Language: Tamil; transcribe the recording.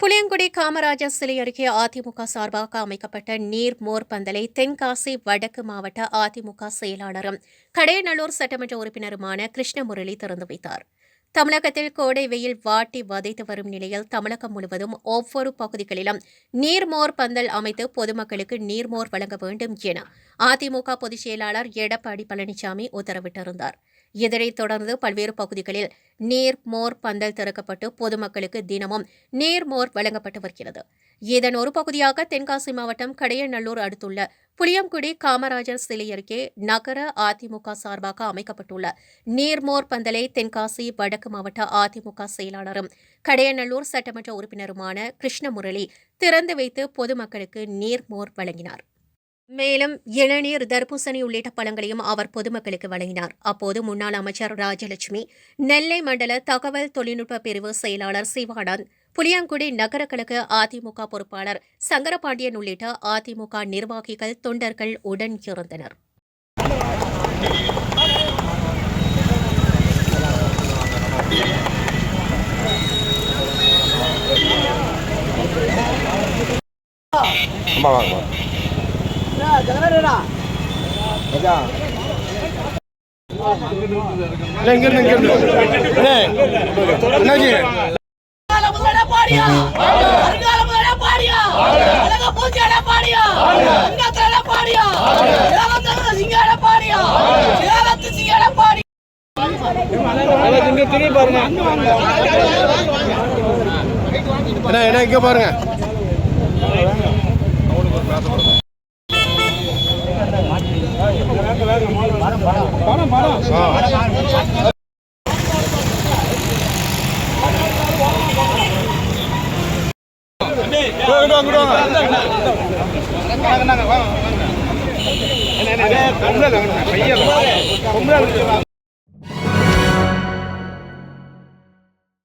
புளியங்குடி காமராஜர் சிலை அருகே அதிமுக சார்பாக அமைக்கப்பட்ட நீர் மோர் பந்தலை தென்காசி வடக்கு மாவட்ட அதிமுக செயலாளரும் கடையநல்லூர் சட்டமன்ற உறுப்பினருமான கிருஷ்ணமுரளி திறந்து வைத்தார். தமிழகத்தில் கோடை வெயில் வாட்டி வதைத்து வரும் நிலையில் தமிழகம் முழுவதும் ஒவ்வொரு பகுதிகளிலும் நீர்மோர் பந்தல் அமைத்து பொதுமக்களுக்கு நீர்மோர் வழங்க வேண்டும் என அதிமுக பொதுச் செயலாளர் எடப்பாடி பழனிசாமி உத்தரவிட்டிருந்தார். இதனைத் தொடர்ந்து பல்வேறு பகுதிகளில் நீர் மோர் பந்தல் திறக்கப்பட்டு பொதுமக்களுக்கு தினமும் நீர் மோர் வழங்கப்பட்டு வருகிறது. இதன் ஒரு பகுதியாக தென்காசி மாவட்டம் கடையநல்லூர் அடுத்துள்ள புளியங்குடி காமராஜர் சிலை அருகே நகர அதிமுக சார்பாக அமைக்கப்பட்டுள்ள நீர்மோர் பந்தலை தென்காசி வடக்கு மாவட்ட அதிமுக செயலாளரும் கடையநல்லூர் சட்டமன்ற உறுப்பினருமான கிருஷ்ணமுரளி திறந்து வைத்து பொதுமக்களுக்கு நீர்மோர் வழங்கினார். மேலும் இளநீர் தர்பூசணி உள்ளிட்ட பழங்களையும் அவர் பொதுமக்களுக்கு வழங்கினார். அப்போது முன்னாள் அமைச்சர் ராஜலட்சுமி நெல்லை மண்டல தகவல் தொழில்நுட்ப பிரிவு செயலாளர் சிவானந்த் புளியங்குடி நகர கழக அதிமுக பொறுப்பாளர் சங்கரபாண்டியன் உள்ளிட்ட அதிமுக நிர்வாகிகள் தொண்டர்கள் உடன் இருந்தனர். அம்மா வாங்க பாருங்க என்ன இங்க பாருங்க. ஆ. இங்கிட்டு பொம்பளை, பொம்பளை.